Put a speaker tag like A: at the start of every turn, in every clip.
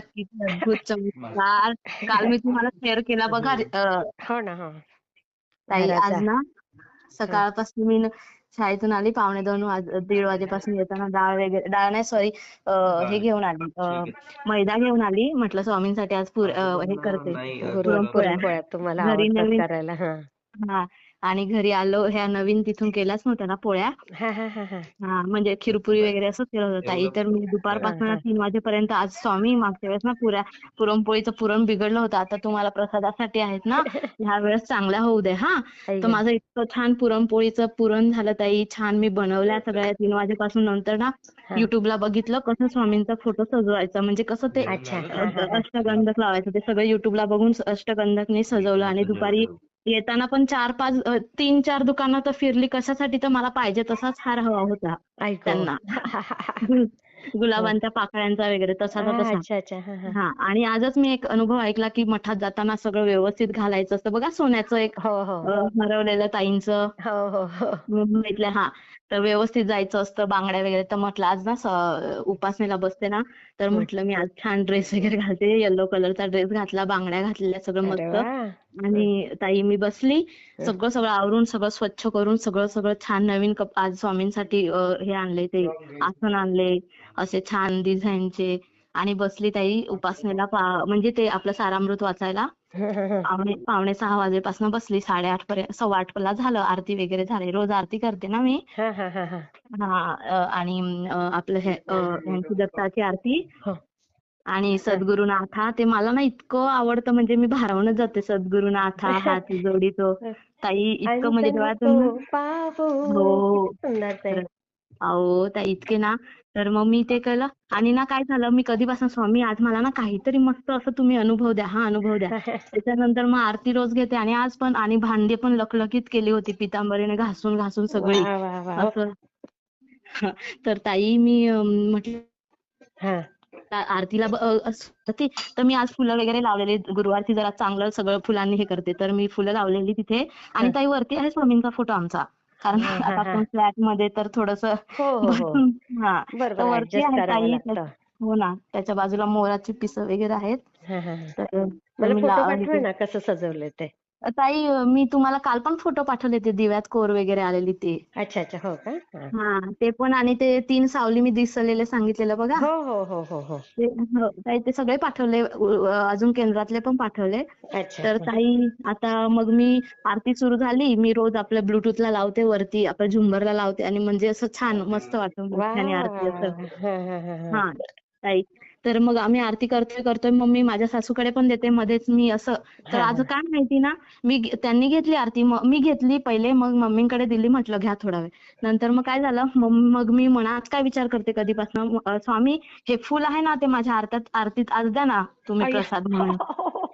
A: किती अद्भुत चमत्कार काल मी तुम्हाला शेअर केला बघा अं,
B: हो ना हो.
A: ताई
B: घराचा.
A: आज ना सकाळपासून मी न- शाळेतून आली पावणे दोन वाज दीड वाजेपासून येताना डाळ वगैरे डाळ नाही सॉरी हे घेऊन आली अं, मैदा घेऊन आली म्हटलं स्वामींसाठी आज पुर अं, हे करते
B: पुरण-
A: पुरणपोळ्या.
B: पुरणपोळ्या तुम्हाला
A: घरी
B: आवडतात
A: नवीन-
B: करायला हा.
A: हा. आणि घरी आलो ह्या नवीन तिथून केल्याच नव्हत्या ना पोळ्या.
B: हा हा हा हा.
A: हा म्हणजे खिरपुरी वगैरे असंच केलं होतं ताई. तर मी दुपारपासून. तीन वाजेपर्यंत आज स्वामी मागच्या वेळेस ना पुऱ्या पुरणपोळीचं पुरण बिघडलं होतं. आता तुम्हाला प्रसादासाठी आहेत ना ह्या वेळेस चांगल्या होऊ दे हा. तर. माझं इतकं छान पुरणपोळीचं पुरण झालं ताई. छान मी बनवल्या सगळ्या तीन वाजेपासून नंतर ना
B: हा.
A: युट्यूबला बघितलं कसं स्वामींचा फोटो सजवायचा. म्हणजे कसं ते
B: अच्छा.
A: अष्टगंधक लावायचं. ते सगळं युट्यूबला बघून अष्टगंधकनी सजवलं आणि दुपारी येताना पण चार पाच तीन चार दुकानं तर फिरली कशासाठी तर मला पाहिजे तसाच हार हवा होता. त्यांना. गुल- गुलाबांच्या पाकळ्यांचा वगैरे तसा
B: अच्छा अच्छा. हा
A: आणि आजच मी एक अनुभव ऐकला की मठात जाताना सगळं व्यवस्थित घालायचं असतं. बघा सोन्याचं एक
B: हो हो.
A: हरवलेलं ताईंचं.
B: हो
A: मुंबईतल्या हा. तर व्यवस्थित जायचं असतं बांगड्या वगैरे. तर म्हटलं आज ना उपासनेला बसते ना तर. म्हटलं मी आज छान ड्रेस वगैरे घालते. येलो कलरचा ड्रेस घातला बांगड्या घातलेल्या सगळं मस्त. आणि ताई मी बसली. सगळं सगळं आवरून सगळं स्वच्छ करून सगळं सगळं छान नवीन कप आज स्वामींसाठी हे आणले ते आसन आणले असे छान डिझाईनचे. आणि बसली ताई उपासनेला म्हणजे ते आपलं सारामृत वाचायला. पावणे पावणे सहा वाजेपासून बसली साडेआठ पर्यंत सव्वा आठ ला झालं आरती वगैरे झाली. रोज आरती करते ना मी.
B: हा
A: आणि आपलं हे दत्ताची आरती. आणि सद्गुरुनाथा ते मला ना इतकं आवडतं म्हणजे मी भारावूनच जाते सद्गुरुनाथा हाती जोडीतो ताई इतकं म्हणजे हो.
B: ते.
A: अहो त्या इतके ना. तर मग मी ते केलं. आणि ना काय झालं मी कधीपासून स्वामी आज मला ना काहीतरी मस्त असं तुम्ही अनुभव द्या. हा अनुभव द्या. त्याच्यानंतर मग आरती रोज घेते आणि आज पण आणि भांडी पण लखलखीत केली होती पितांबरीने घासून घासून सगळी. असं. तर ताई मी म्हटलं आरतीला ब- अ, असं होती तर मी आज फुलं वगैरे लावलेली गुरुवारची जरा चांगलं सगळं फुलांनी हे करते. तर मी फुलं लावलेली तिथे. आणि. ताई वरती आहे स्वामींचा फोटो आमचा. कारण आता. आपण फ्लॅटमध्ये तर थोडस
B: हो हो हो.
A: हा. वरती आहे ताई. हो ना. त्याच्या बाजूला मोराची पिसं वगैरे आहेत. तर
B: मला
A: मी
B: फोटो पाठवा ना कसं सजवलंय ते.
A: ताई मी तुम्हाला काल पण फोटो पाठवले ते दिव्यात कोर वगैरे आलेली ते.
B: अच्छा अच्छा. हो का? हा.
A: ते पण आणि ते तीन सावली मी दिसलेले सांगितलेलं बघा.
B: हो हो हो हो हो.
A: ते हो, ताई ते सगळे पाठवले अजून केंद्रातले पण पाठवले.
B: अच्छा
A: तर ताई आता मग मी आरती सुरू झाली मी रोज आपल्या ब्लूटूथला लावते वरती आपल्या झुंबरला लावते आणि म्हणजे असं छान मस्त वाटतं आरती असं.
B: हा
A: ताई. तर मग आम्ही आरती करतोय करतोय मग मी माझ्या सासूकडे पण देते मध्येच मी असं तर आज. काय माहिती ना मी त्यांनी घेतली आरती मग मी घेतली पहिले मग मम्मींकडे दिली म्हटलं घ्या थोडा वेळ नंतर मग काय झालं मग मी मनात काय विचार करते कधीपासून स्वामी हे फुल आहे ना ते माझ्या आरत्यात आरतीत आज द्या ना तुम्ही. प्रसाद म्हणून.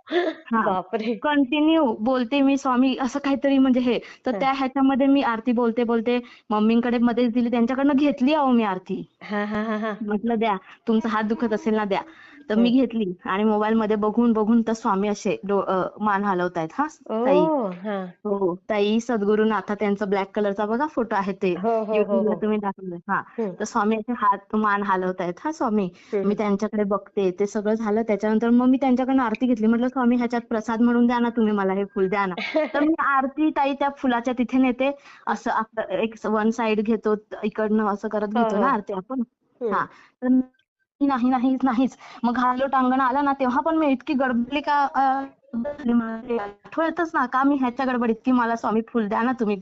B: बापरे.
A: कंटिन्यू बोलते मी स्वामी असं काहीतरी म्हणजे हे. तर. त्या ह्याच्यामध्ये मी आरती बोलते बोलते मम्मींकडे मध्येच दिली त्यांच्याकडनं घेतली अहो मी आरती.
B: हा हा हा हा.
A: म्हटलं द्या तुमचा हात दुखत असेल ना द्या. तर मी घेतली. आणि मोबाईल मध्ये बघून बघून तर स्वामी असे मान हलवतायत हा ताई.
B: हा.
A: हो ताई सद्गुरुनाथा त्यांचा ब्लॅक कलरचा बघा फोटो आहे ते.
B: हो हो हो
A: युट्यूबला
B: हो.
A: तुम्ही दाखवलं हा. तर स्वामी असे हात मान हलवतायत हा स्वामी. मी त्यांच्याकडे बघते ते सगळं झालं. त्याच्यानंतर मग मी त्यांच्याकडनं आरती घेतली. म्हटलं स्वामी ह्याच्यात प्रसाद म्हणून द्या ना तुम्ही मला हे फुल द्या ना. तर मी आरती ताई त्या फुलाच्या तिथे नेते. असं एक वन साइड घेतो इकडनं असं करत
B: हो,
A: घेतो
B: हो.
A: ना आरती आपण. हा. तर नाही नाही नाहीच मग घालो टांगण आला ना तेव्हा पण मी इतकी गडबडली का आठवतच ना का मी ह्याच्या गडबडीत की मला स्वामी फुल द्या ना तुम्ही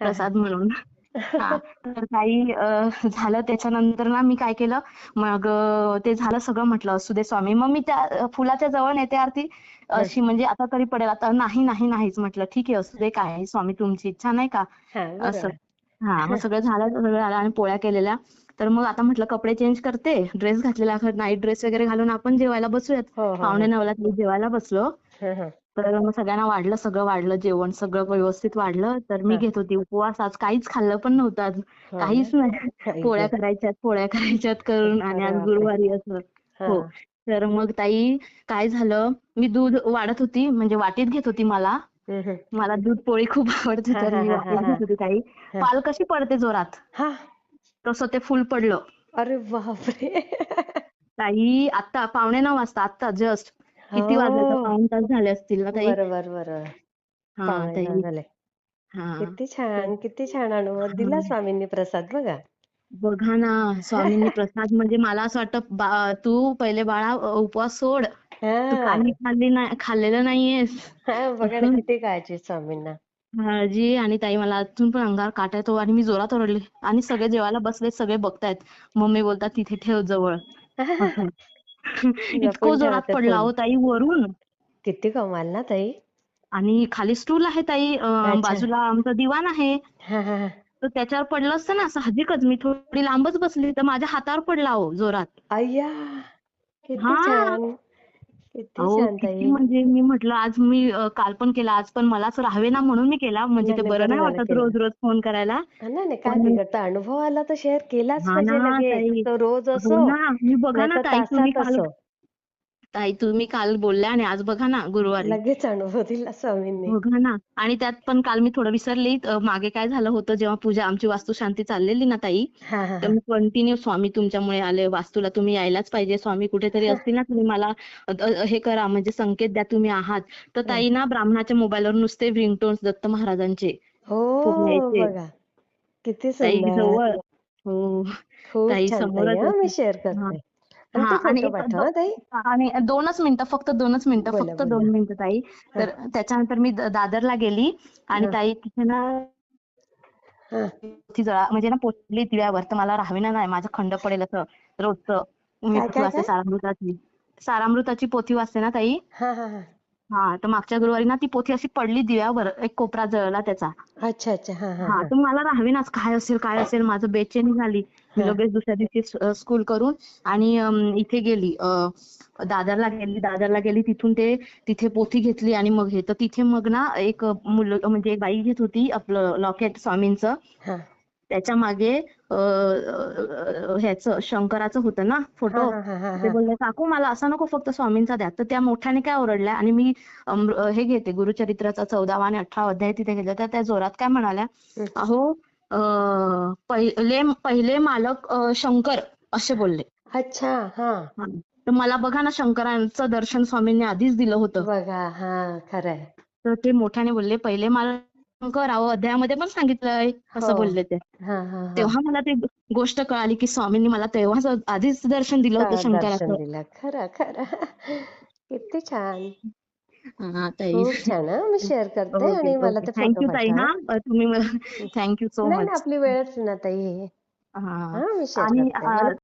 A: प्रसाद म्हणून. हा तर काही झालं त्याच्यानंतर ना मी काय केलं मग ते झालं सगळं म्हटलं असू दे स्वामी. मग मी त्या फुलाच्या जवळ नेते आरती अशी म्हणजे आता तरी पडेल. आता नाही नाही नाहीच म्हटलं. ठीक आहे असू दे काय स्वामी तुमची इच्छा नाही का? असं. हा मग सगळं झालं सगळं झालं आणि पोळ्या केलेल्या. तर मग आता म्हटलं कपडे चेंज करते. ड्रेस घातलेला नाईट ड्रेस वगैरे घालून आपण जेवायला बसूयात.
B: हो हो
A: पावणे नऊला मी जेवायला बसलो.
B: हा, हा.
A: तर मग सगळ्यांना वाढलं सगळं वाढलं जेवण सगळं व्यवस्थित वाढलं. तर मी
B: हा.
A: घेत होती उपवास. आज काहीच खाल्लं पण नव्हतं. आज
B: हो
A: काहीच? नाही. पोळ्या. करायच्यात पोळ्या करायच्यात करून आणि आज. गुरुवारी असं.
B: हा.
A: हो. तर मग ताई काय झालं? मी दूध वाढत होती. म्हणजे वाटीत घेत होती मला. मला दूध पोळी खूप आवडते.
B: हा,
A: तर
B: हा,
A: मी
B: हा,
A: वाटीत
B: हा,
A: घेत होती ताई.
B: हा.
A: पाल कशी पडते जोरात?
B: हा.
A: तसं ते फुल पडलं.
B: अरे बापरे.
A: ताई आता पावणे नऊ वाजता आता जस्ट किती वाजले तर
B: हो.
A: पाऊण तास झाले असतील ना ताई?
B: बरोबर बरोबर
A: हा ताई.
B: झाले.
A: हा.
B: किती छान किती छान अनुभव दिला. स्वामींनी प्रसाद बघा.
A: बघा ना स्वामींनी प्रसाद म्हणजे मला असं वाटतं तू पहिले बाळा उपवास सोड. तू काही खाल्ली नाही खाल्लेलं नाहीयेस.
B: बघा ना किती काळजी स्वामींना.
A: काळजी आणि ताई मला अजून पण अंगावर काटा येतो आणि मी जोरात ओरडले. आणि सगळे जेवायला बसले सगळे बघतायत. मम्मी बोलतात तिथे ठेव जवळ. इतकं जोरात पडला हो ताई वरून.
B: किती कमाल ना ताई.
A: आणि खाली स्टूल आहे ताई बाजूला आमचं दिवाण आहे. तर त्याच्यावर पडलं असतं ना साहजिकच मी थोडी लांबच बसली तर माझ्या हातावर पडला हो जोरात.
B: अय्या
A: हा. अहो किती म्हणजे मी म्हटलं आज मी काल पण केला आज पण मलाच राहावे ना म्हणून मी केला. म्हणजे ते बरं नाही वाटत रोज रोज फोन करायला.
B: नाही नाही काय बिघडतं अनुभव आला तर शेअर केलाच पाहिजे लगेच. तो रोज
A: हो
B: असो.
A: ना मी बघा ना ताई तुम्ही काल ताई तुम्ही काल बोलल्या आणि आज बघा ना गुरुवारी.
B: लगेच अनुभव दिला स्वामींनी.
A: बघा ना. आणि त्यात पण काल मी थोडं विसरली. मागे काय झालं होतं जेव्हा पूजा आमची वास्तुशांती चाललेली ना ताई
B: हा हा
A: तर मी कंटिन्यू स्वामी तुमच्यामुळे आले. वास्तूला तुम्ही यायलाच पाहिजे. स्वामी कुठेतरी असतील ना तुम्ही मला हे करा. म्हणजे संकेत द्या तुम्ही आहात. तर. ताई ना ब्राह्मणाच्या मोबाईलवर नुसते रिंगटोन्स दत्त महाराजांचे
B: हो किती
A: जवळ. हो. ताई होती.
B: शेअर करते. आणि
A: दोनच मिनिटं फक्त दोनच मिनिटं फक्त दोन मिनिटं ताई. तर त्याच्यानंतर मी दादरला गेली आणि ताई तिथे ना ती जळा म्हणजे ना पोचली दिव्यावर तर मला राहावेना नाही माझं खंड पडेल असं रोजचं. मी वाचते सारामृताची. सारामृताची पोथी वाचते ना ताई?
B: हा हा हा.
A: हा तर मागच्या गुरुवारी ना ती पोथी अशी पडली दिव्यावर एक कोपरा जळला त्याचा.
B: अच्छा अच्छा. हा
A: तर मला राहावेनाच काय असेल काय असेल माझं बेचैनी झाली. मी लगेच दुसऱ्या दिवशी स्कूल करून आणि इथे गेली दादरला गेली दादरला गेली तिथून ते तिथे पोथी घेतली आणि मग हे तर तिथे मग ना एक मुल म्हणजे एक बाई घेत होती आपलं लॉकेट स्वामींचं.
B: हा.
A: त्याच्यामागे ह्याचं शंकराचं होतं ना फोटो. ते बोलले काकू मला असा नको फक्त स्वामींचा द्या. तर त्या मोठ्याने काय ओरडल्या आणि मी हे घेते गुरुचरित्राचा चौदावा आणि अठरावा अध्याय तिथे घेतला. तर त्या जोरात काय म्हणाल्या. अहो पहिले पहिले मालक शंकर असे बोलले.
B: अच्छा हा.
A: तर मला बघा ना शंकरांचं दर्शन स्वामींनी आधीच दिलं होतं.
B: बघा हा खरंय.
A: तर ते मोठ्याने बोलले पहिले मालक शंकर अहो अध्यायामध्ये पण सांगितलंय. असं बोलले ते.
B: हा हा हा.
A: तेव्हा मला ती गोष्ट कळाली की स्वामींनी मला तेव्हाच आधीच दर्शन दिलं होतं शंकराचं.
B: खरं खरं. किती छान. खूप छान हा. मी शेअर करते आणि मला ते
A: थँक्यू ताई हा. तुम्ही मला थँक्यू सो मच
B: आपली वेळच ना ताई.
A: हा.
B: हा मी शेअर करते.